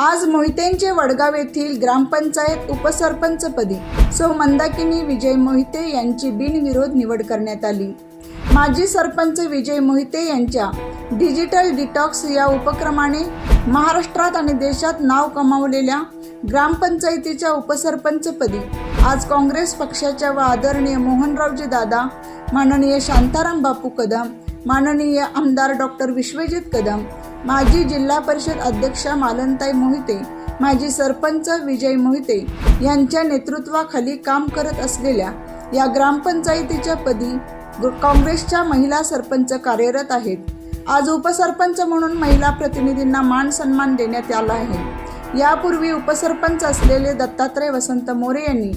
आज मोहितेंचे वडगाव येथील ग्रामपंचायत उपसरपंचपदी सौ मंदाकिनी विजय मोहिते यांची बिनविरोध निवड करण्यात आली. माजी सरपंच विजय मोहिते यांच्या डिजिटल डिटॉक्स या उपक्रमाने महाराष्ट्रात आणि देशात नाव कमावलेल्या ग्रामपंचायतीच्या उपसरपंचपदी आज काँग्रेस पक्षाच्या व आदरणीय मोहनरावजी दादा माननीय शांताराम बापू कदम माननीय आमदार डॉक्टर विश्वजित कदम माजी जिल्हा परिषद अध्यक्षा मालनताई मोहिते माजी सरपंच विजय मोहिते यांच्या नेतृत्वाखाली काम करत असलेल्या या ग्रामपंचायतीच्या पदी काँग्रेसच्या महिला सरपंच कार्यरत आहेत. आज उपसरपंच म्हणून महिला प्रतिनिधींना मान सन्मान देण्यात आला आहे. यापूर्वी उपसरपंच असलेले दत्तात्रय वसंत मोरे यांनी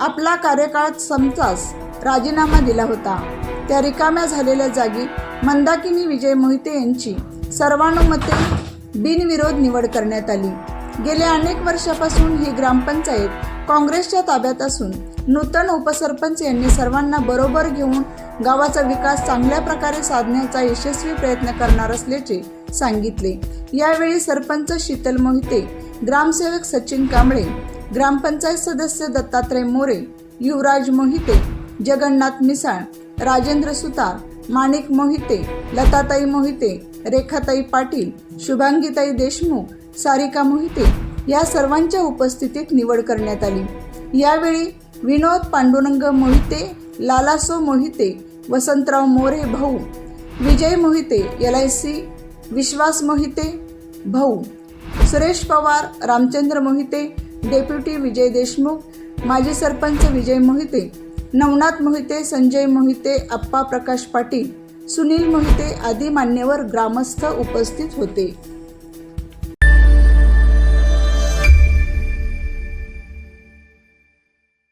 आपला कार्यकाळ संपताच राजीनामा दिला होता. त्या रिकाम्या झालेल्या जागी मंदाकिनी विजय मोहिते यांची सर्वानुमते बिनविरोध निवड करण्यात आली. गेल्या अनेक वर्षापासून ही ग्रामपंचायत काँग्रेसच्या ताब्यात असून नूतन उपसरपंच यांनी सर्वांना बरोबर घेऊन गावाचा विकास चांगल्या प्रकारे साधण्याचा यशस्वी प्रयत्न करणार असल्याचे सांगितले. यावेळी सरपंच शीतल मोहिते ग्रामसेवक सचिन कांबळे ग्रामपंचायत सदस्य दत्तात्रय मोरे युवराज मोहिते जगन्नाथ मिसाळ राजेंद्र सुतार माणिक मोहिते लताताई मोहिते रेखाताई पाटील शुभांगीताई देशमुख सारिका मोहिते या सर्वांच्या उपस्थितीत निवड करण्यात आली. यावेळी विनोद पांडुरंग मोहिते लालासो मोहिते वसंतराव मोरे भाऊ Vijay Mohite L I C Vishwas Mohite भाऊ सुरेश पवार रामचंद्र मोहिते डेप्युटी विजय देशमुख माजी सरपंच विजय मोहिते नवनाथ मोहिते संजय मोहिते अप्पा प्रकाश पाटील सुनील मोहिते आदी मान्यवर ग्रामस्थ उपस्थित होते.